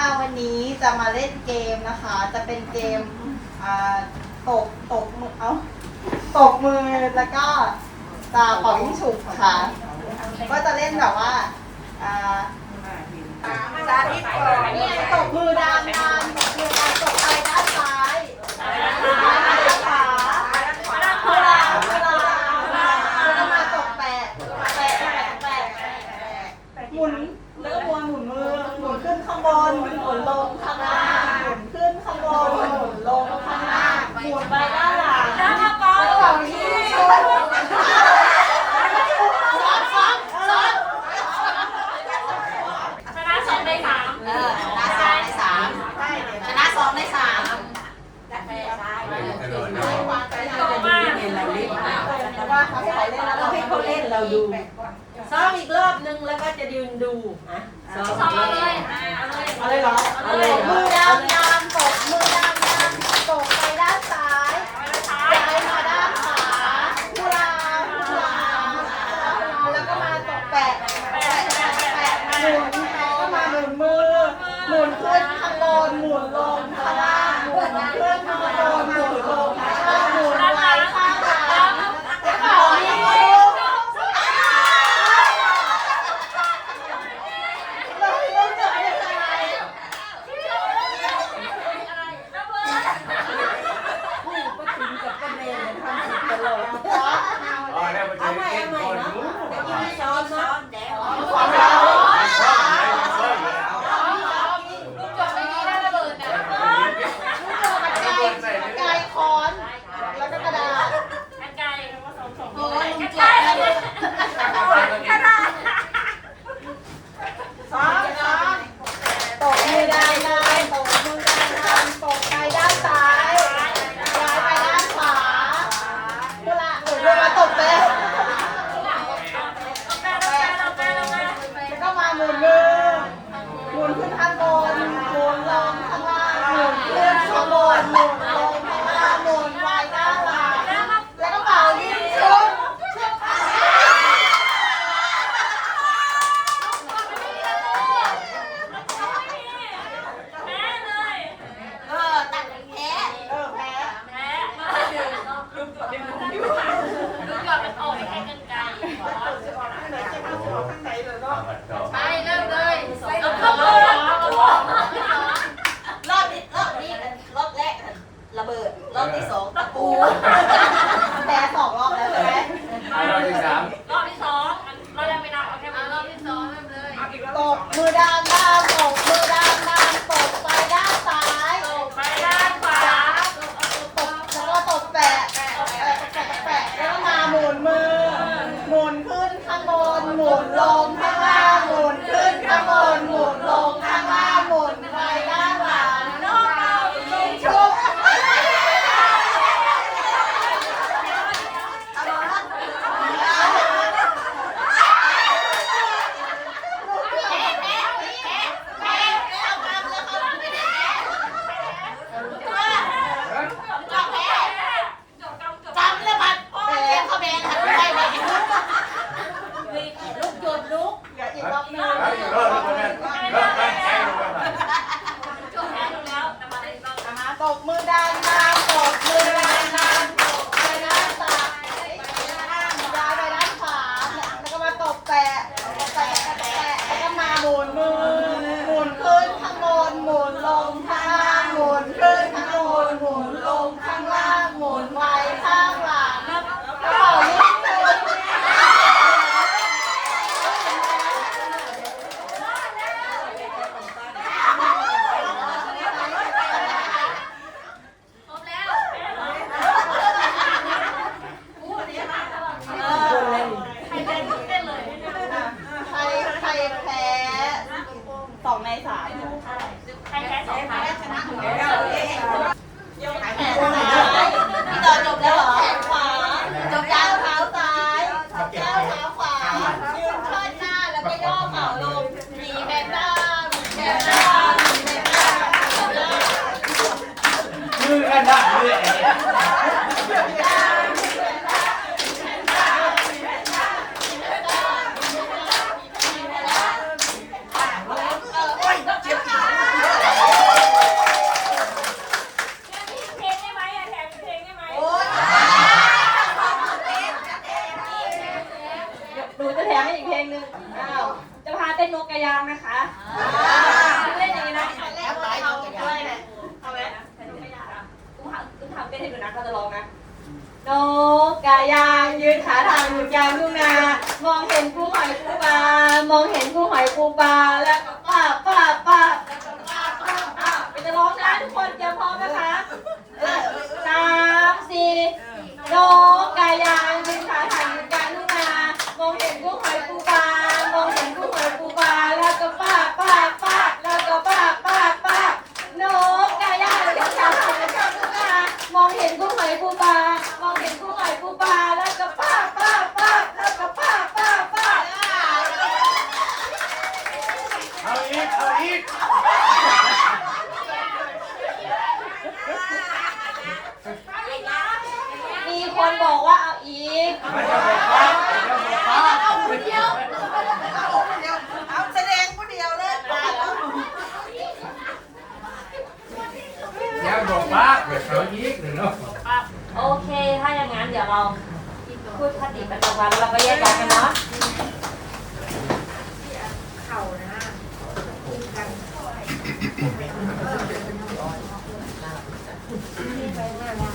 ค่วันนี้จะมาเล่นเกมนะคะ จะเป็นเกมตกตกมือเอาตกมือแล้วก็จะปอายิงฉุกค่ะ ก็จะเล่นแบบว่าสาธิตก่อนนี่ตกมือดานดานตกมือดานตกอะไรด้านซ้ายหมุนางบนหมุนลงข้างล่างหมุนขึ้นข้างบนหมุนลงข้างล่างหมุนไปด้ เให้เขาเล่นแล้วเราให้เขาเล่นเราดูซ้อมอีกรอบนึงแล้วก็จะยืนดูอะซ้อมเเลยเอาเลยเหรอเอาเลยมือดำดำตกมือดำดำตกไปด้านซ้าย ปูแพ้สองรอบแล้วใช่ไหม เอาเราหนึ่งสาม คือขนาดนี้างอยู่กลางทุ่งนามองเห็นกุ้หอยกูปลามองเห็นกุ้หอยกูปลาแล้วก็ป้าป้าป้าแล้วก็ป้าป้าป้าไปจะร้องนะทุกคนเตรียมพร้อมนะคะสามสี่นกกายางบินขาทางอยู่กลางทุ่งนามองเห็นกุ้งหอยปูปลามองเห็นกุ้งหอยปูปลาแล้วก็ป้าป้าป้าแล้วก็ป้าป้าป้านกกายางบินขาทางอยู่กลางทุ่งนามองเห็นกุ้งหอยปูปลามองเห็นกุ้งหอยปูปลาแล้วก็ป้าป้าป้าแล้วก็ป้าป้าป้า เอาอีกเอาอีก มีคน บอกว่าเอาอีกมันจะบอกป้ามันจะบอกป้าเอาคนเดียวเอาแสดงคนเดียวเลยอย่าบอกป้าเกิดเขาอีกหรือเนาะโอเค ถ้าอย่างนั้นเดี๋ยวเราพูดคติประจำวันแล้วเราก็แยกย้ายกันเนาะ เไปหน้าร้า